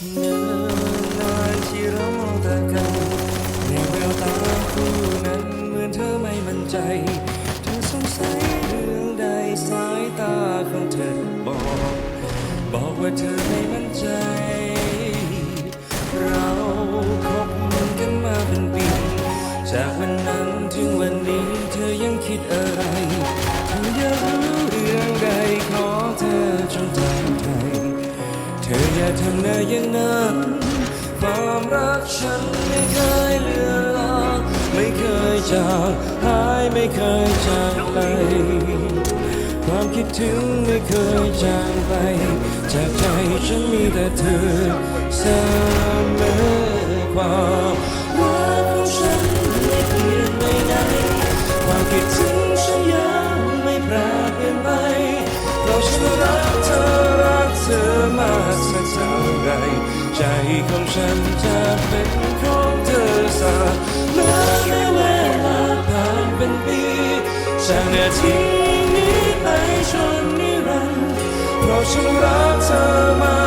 ในแววตาคู่นั้นเหมือนเธอไม่มั่นใจเธอสงสัยเรื่องใดสายตาของเธอบอก บอกว่าเธอไม่มั่นใจ เราคบกันมาเป็นปี จากวันนั้นถึงวันนี้เธอยังคิดอะไร ธออย่าทำหน้าอย่างนั้นความรักฉันไม่เคยเลือนลางไม่เคยจางหายไม่เคยจางไปความคิดถึงไม่เคยจางไป จากใจฉันมีแต่เธอเสมอความ ของฉันจะเป็นของเธอสักเมื่อเวลาผ่านเป็นปีจากนาทีนี้ไปจนนิรันดร์เพราะฉันรักเธอมา